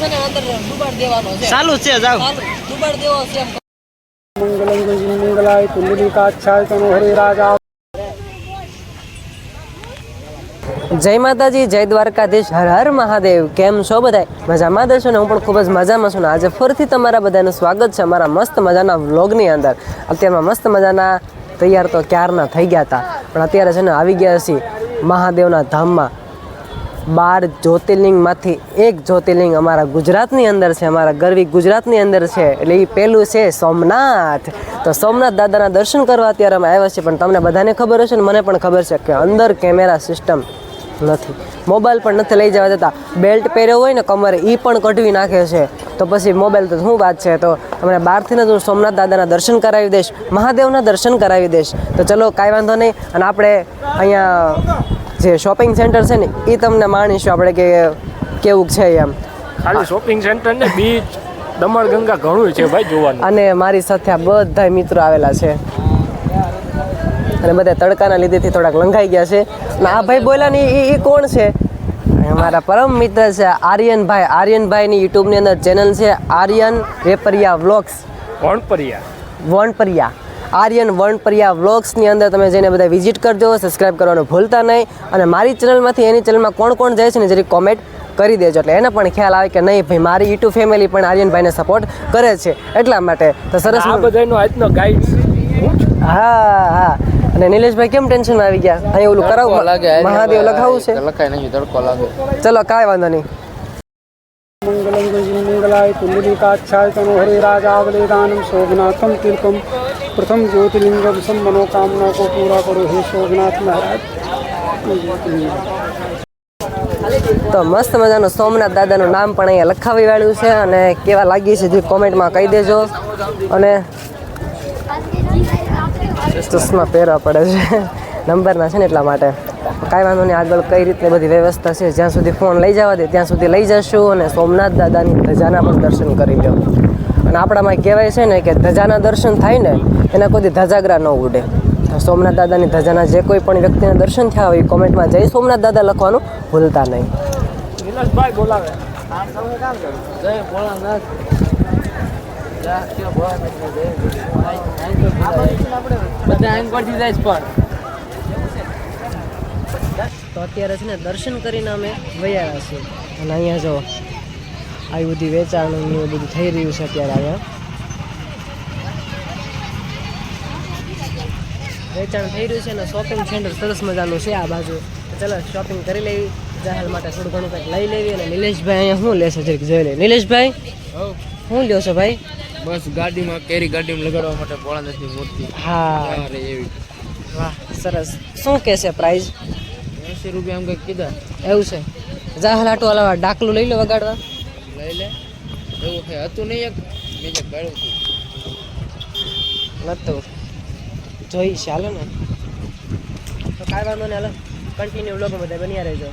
છે ને અંદર ડુબાડ દેવાનો છે. ચાલુ છે જાવ ડુબાડ દેવો છે એમ. મંગલમ મંગલાય કુંડલિકાક્ષાય તનો હરે રાજા જય માતાજી જય દ્વારકાધીશ હર હર મહાદેવ. કેમ છો બધાય? મજામાં દેશો ને? હું પણ ખૂબ જ મજામાં છું ને? આજે ફરીથી તમારા બધાનું સ્વાગત છે અમારા મસ્ત મજાના વ્લોગની અંદર. અત્યારમાં મસ્ત મજાના તૈયાર તો ક્યારના થઈ ગયા હતા પણ અત્યારે છે ને આવી ગયા છીએ મહાદેવના ધામમાં. બાર જ્યોતિર્લિંગમાંથી એક જ્યોતિર્લિંગ અમારા ગુજરાતની અંદર છે, અમારા ગરવી ગુજરાતની અંદર છે, એટલે એ પહેલું છે સોમનાથ. તો સોમનાથ દાદાના દર્શન કરવા અત્યારે અમે આવ્યા છીએ, પણ તમને બધાને ખબર હશે ને, મને પણ ખબર છે કે અંદર કેમેરા સિસ્ટમ નથી. મોબાઈલ પણ નથી લઈ જવા દેતા. બેલ્ટ પહેર્યો હોય ને, કમરે એ પણ કઢવી નાખે છે. તો પછી મોબાઈલ તો શું વાત છે, તો તમને બહારથી જ હું સોમનાથ દાદાના દર્શન કરાવી દઈશ, મહાદેવના દર્શન કરાવી દઈશ. તો ચલો, કાંઈ વાંધો નહીં, અને આપણે અહીંયા જે શોપિંગ સેન્ટર છે ને એ તમને માણીશું આપણે કે કેવું છે એમ. ખાલી શોપિંગ સેન્ટર ને બીચ દમણ ગંગા ઘણું છે ભાઈ જોવાનું. અને મારી સાથે આ બધા મિત્રો આવેલા છે. અને બધા તડકાના લીધેથી થોડાક લંઘાઈ ગયા છે. અને આ ભાઈ બોલ્યા ને એ કોણ છે? અમારા પરમ મિત્ર છે આર્યનભાઈ. આર્યનભાઈની યુટ્યુબની અંદર ચેનલ છે આર્યન વેપરિયા વ્લોગ્સ. વણપરિયા. વણપરિયા. આર્યન વણપરિયા વ્લોગ્સની અંદર તમે જઈને બધા વિઝિટ કરજો સબસ્ક્રાઇબ કરવાનું ભૂલતા નહીં અને મારી ચેનલમાંથી એની ચેનલમાં કોણ કોણ જાય છે ને જરી કોમેન્ટ કરી દેજો. એટલે એને પણ ખ્યાલ આવે કે નહીં ભાઈ મારી યુટ્યુબ ફેમિલી પણ આર્યનભાઈને સપોર્ટ કરે છે એટલા માટે. તો સરસ આ બધાનો આજનો ગાઈડ હા હા અને નિલેશભાઈ કેમ ટેન્શન આવી ગયા? અહીં ઓલું કરાવું મહાદેવ લખાવું છે? લખાય નહીં તડકો લાગે. ચલો કાંઈ વાંધો નહીં. મંગલમ મંગલાય કુંડલિકાક્ષાય તનો હરે રાજા વલેદાનમ શોભનાથમ તીર્થમ પ્રથમ જ્યોતિર્લિંગમ સમ મનોકામના કો પૂરા કરો હે તો મસ્ત મજાનું સોમનાથ દાદાનું નામ પણ અહીંયા લખાવી વાળ્યું છે અને કેવા લાગી છે જે કોમેન્ટમાં કહી દેજો અને ચશ્મા પહેરવા પડે છે. નંબરના છે ને એટલા માટે. કાંઈ વાંધો નહીં આગળ કઈ રીતની બધી વ્યવસ્થા છે જ્યાં સુધી ફોન લઈ જવા દે ત્યાં સુધી લઈ જશું અને સોમનાથ દાદાની ધજાના પણ દર્શન કરી લો અને આપણામાં કહેવાય છે ને કે ધજાના દર્શન થાય ને એના કોઈ ધજાગરા ન ઉડે. તો સોમનાથ દાદાની ધજાના જે કોઈ પણ વ્યક્તિના દર્શન થયા હોય એ કોમેન્ટમાં જય સોમનાથ દાદા લખવાનું ભૂલતા નહીં. બોલાવે. જય ભોળાનાથ. જા કે બધા આઈન જાય પણ. તો અત્યારે છે ને દર્શન કરીને અમે વૈયા છીએ. અને અહીંયા જો આવી બધી વેચાણ એવું બધું થઈ રહ્યું છે અત્યારે અહીંયા. વેચાણ થઈ રહ્યું છે અને શોપિંગ સેન્ટર સરસ મજાનું છે આ બાજુ. ચાલો શોપિંગ કરી લેવી જાહેર માટે થોડું ઘણું કંઈક લઈ લેવી અને નિલેશભાઈ અહીંયા શું લેશે જરીક જોઈ લે નિલેશભાઈ શું લ્યો છો ભાઈ? બસ ગાડીમાં કેરી ગાડીમાં લગાડવા માટે ભોળાનાથની મૂર્તિ. હા. એવી. વાહ સરસ. શું કહેશે પ્રાઇઝ એસી રૂપિયા આમ કંઈક કીધા. એવું છે. જાહેર આટો હલાવા ડાકલું લઈ લો વગાડવા. લઈ લે. એવું છે. હતું નહીં એક. બીજે ગાડું હતું. નતું જોઈ છે હાલો ને. તો કાંઈ વાંધો નહીં. હાલો. કન્ટિન્યુ લોકો બધા બન્યા રહેજો.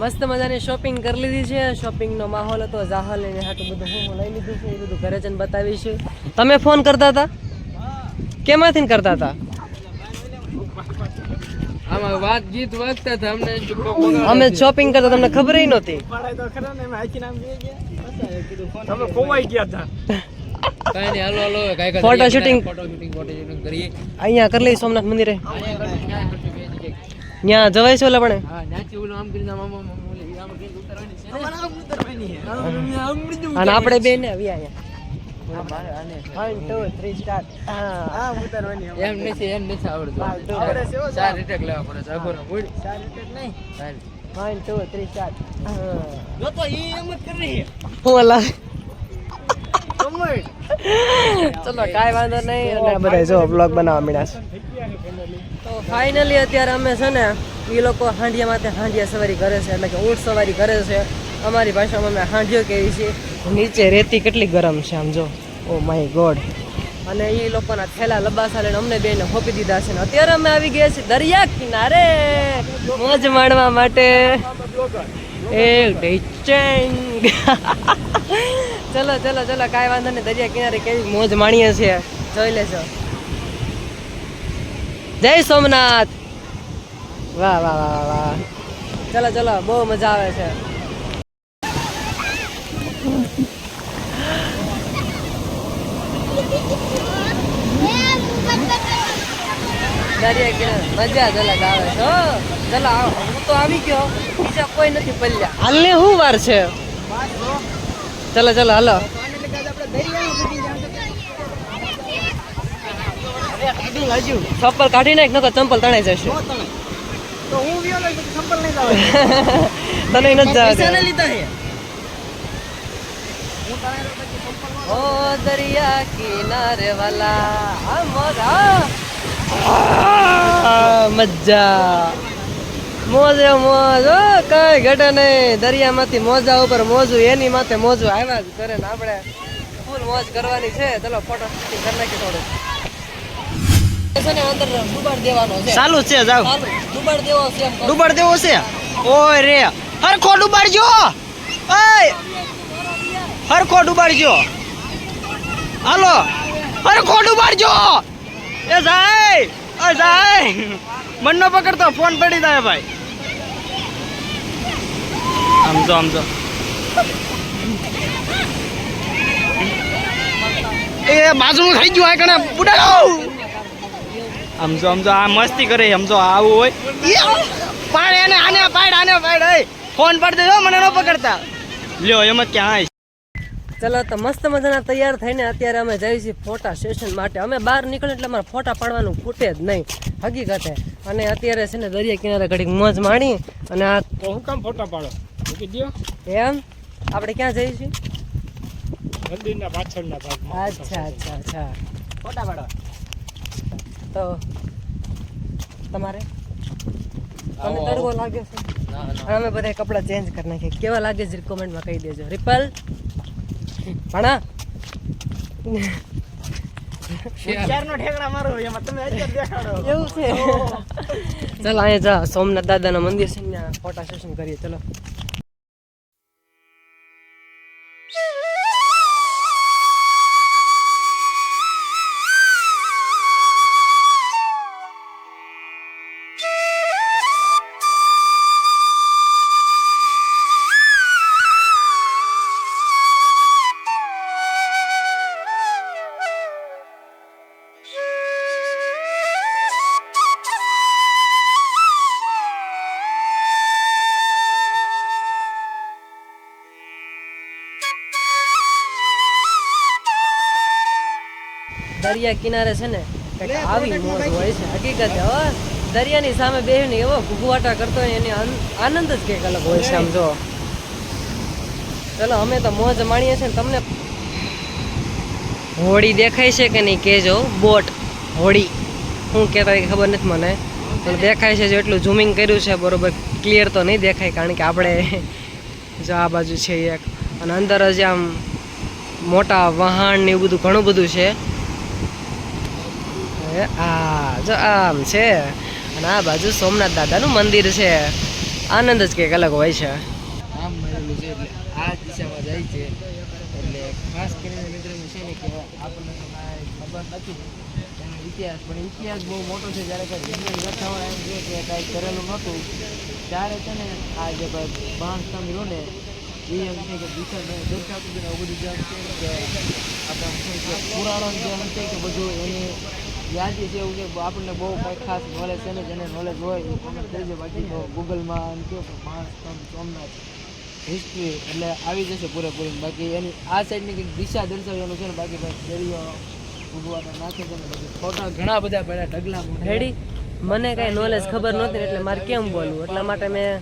મસ્ત મજાની શોપિંગ કરી લીધી છે. શોપિંગનો માહોલ હતો જાહલ એને હાટું બધું હું લઈ લીધું છે એ બધું ઘરે જઈને બતાવીશું. તમે ફોન કરતા હતા? કેમાંથી કરતા હતા? આમાં વાતચીત વાગતા હતા અમને અમે શોપિંગ કરતા તમને ખબર નહોતી. તમે ખોવાઈ ગયા હતા. કાંઈ નહીં હાલો હાલો કાંઈ Photo shooting. Photo shooting photo shooting કરીએ. અહીંયા કરી લઈ સોમનાથ મંદિરે. ત્યાં જવાય છે ઓલા પણ. અને આપણે બે ને આવ્યા ચલો કાંઈ વાંધો નહીં. અને બધા જો બ્લોગ બનાવવા મળ્યા છે. તો ફાઇનલી અત્યારે અમે છે ને એ લોકો હાંડિયા માથે હાંડિયા સવારી કરે છે, એટલે કે ઊંટ સવારી કરે છે. અમારી ભાષામાં અમે હાંડિયો કહીએ છીએ. નીચે રેતી કેટલી ગરમ છે આમ જો. ઓ માય ગોડ અને એ લોકોના થેલા લબાસા લઈને અમને બેને હોપી દીધા છે ને. અત્યારે અમે આવી ગયા છીએ દરિયા કિનારે. મોજ માણવા માટે. એ ચલો ચલો ચલો, કાંઈ વાંધો નહીં. દરિયા કિનારે કેવી મોજ માણીએ છીએ. જોઈ લેજો. જય સોમનાથ. વાહ વાહ વાહ વાહ ચલો ચલો બહુ મજા આવે છે. દરિયા કિનારે મજા જ આવે છે હો. ચલો આવો. હું તો આવી ગયો. બીજા કોઈ નથી પલ્યા. હાલને શું વાર છે? ચલો ચલો હાલો. ચપ્પલ કાઢી નાખ નકર ચંપલ તણાઈ જશે. તો હું વ્યો લઈ પછી નહીં જાવ તને નથી જવા દેવા. ઓ દરિયા કિનારે વાલા મોજ આ. આ મજા. મોજે મોજ. ઓ કઈ ઘટે નહીં. દરિયામાંથી મોજા ઉપર મોજું એની માથે મોજું. આવ્યા જ કરે ને આપણે. ફૂલ મોજ કરવાની છે. ચલો ફોટો કરી નાખી થોડું. ચાલુ છે જાવ. ડુબાડ દેવો છે ઓય રે. હરખો ડુબાડજો ઓય. હરખો ડુબાડજો હાલો. હરખો ડુબાડજો એ જાય. એ જાય. મનનો પકડતો. ફોન પડી જાય ભાઈ. સમજો સમજો એ બાજુ થઈ ગયું આ કણે બુડાડો. સમજો સમજો આ મસ્તી કરે સમજો આવું હોય! પાડ એને આને પાડ આને પાડ એ. ફોન પર દેજો મને ન પકડતા. લ્યો એમ જ ક્યાં આવીશ ચલો તો મસ્ત મજાના તૈયાર થઈને અત્યારે અમે જઈએ છીએ ફોટા સેશન માટે. અમે બહાર નીકળે એટલે અમારે ફોટા પાડવાનું ખૂટે જ નહીં. હકીકતે અને અત્યારે છે ને દરિયા કિનારે ઘડીક મોજ માણી અને આ તો હું કામ ફોટા પાડો? મૂકી દો એમ? આપણે ક્યાં જઈએ છીએ? મંદિરના પાછળના ભાગમાં. અચ્છા અચ્છા અચ્છા. ફોટા પાડો. તો તમારે? તમને તડકો લાગે છે? અમે બધા કપડાં ચેન્જ કરી નાખીએ કેવા લાગે છે કોમેન્ટમાં કહી દેજો. રિપલ? ભણા? ચારનો ઠેકડા મારો એમાં તમે અત્યારે દેખાડો. એવું છે. ચાલો અહીંયા જા. સોમનાથ દાદાના મંદિર છે ત્યાં ફોટા સેશન કરીએ. ચલો. દરિયા કિનારે છે ને કંઈક આવી મોજ હોય છે. હકીકત હો. દરિયાની સામે બેસીને એવો ઘૂઘવાટા કરતો હોય એની આનંદ જ કંઈક અલગ હોય છે આમ જો. ચલો અમે તો મોજ માણીએ છીએ તમને હોળી દેખાય છે કે નહીં કેજો બોટ હોડી શું કહેતા ખબર નથી મને. પણ દેખાય છે જો એટલું ઝૂમિંગ કર્યું છે બરોબર. ક્લિયર તો નહીં દેખાય કારણ કે આપણે જો આ બાજુ છે એક. અને અંદર જ આમ મોટા વહાણ ને એવું બધું ઘણું બધું છે. આ જો આમ છે. અને આ બાજુ સોમનાથ દાદાનું મંદિર છે. આનંદ જ કંઈક અલગ હોય છે. આમ મળેલું આ દિશામાં જાય છે. એટલે ખાસ નથી. ઇતિહાસ, પણ ઇતિહાસ બહુ મોટો છે. જ્યારે કાંઈ વિજ્ઞાન કરેલું નહોતું. ત્યારે છે ને આ જે ને, એ એમ કે દિશા દર્શાવતું બધું જેમ કે આપણે પુરાણો કે બધું એની યાદી છે એવું છે આપણને બહુ કંઈ ખાસ નોલેજ છે ને જેને નોલેજ હોય એ કોમેન્ટ કરજો બાકી તો ગૂગલમાં એમ કહો કે બાણસ્તંભ સોમનાથ હિસ્ટ્રી એટલે આવી જશે પૂરેપૂરી. બાકી એની આ સાઈડની કંઈક દિશા દર્શાવવાનું છે ને બાકી ભાઈ દરિયો ઉગવાના નાખે છે ને બાકી ફોટા ઘણા બધા પડ્યા ઢગલા. રેડી મને કાંઈ નોલેજ ખબર નહોતી એટલે મારે કેમ બોલવું? એટલા માટે મેં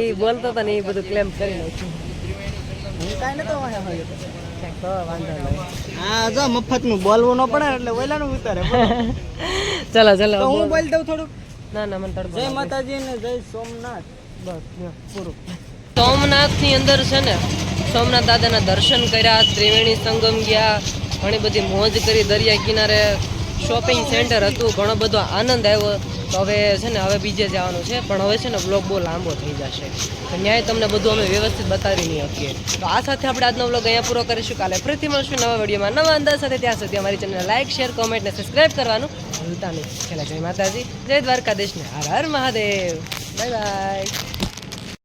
એ બોલતો હતો ને એ બધું ક્લેમ કરી નાખ્યું. હું કાંઈ નતો વાંહે હોય કંઈક તો વાંધો નહીં હા જો મફતનું બોલવું ન પડે એટલે ઓલાનું ઉતારે ચલો ચલો હું બોલ. દઉં ના ના મને તડકો જય માતાજી ને જય સોમનાથ. બસ પૂરું. સોમનાથની અંદર છે ને સોમનાથ દાદાના દર્શન કર્યા ત્રિવેણી સંગમ ગયા ઘણી બધી મોજ કરી દરિયા કિનારે શોપિંગ સેન્ટર હતું, ઘણો બધો આનંદ આવ્યો. તો હવે છે ને, હવે બીજે જવાનું છે. પણ હવે છે ને બ્લોગ બહુ લાંબો થઈ જશે. તો ન્યાય તમને બધું અમે વ્યવસ્થિત બતાવી નહીં શકીએ. તો આ સાથે આપણે આજનો બ્લોગ અહીંયા પૂરો કરીશું. કાલે ફરીથી મળશું નવા વિડીયોમાં નવા અંદાજ સાથે. ત્યાં સુધી અમારી ચેનલ લાઇક શેર કોમેન્ટ ને સબસ્ક્રાઈબ કરવાનું ભૂલતા નહીં. છેલ્લા જય માતાજી, જય દ્વારકાધીશ ને હર હર મહાદેવ. Bye bye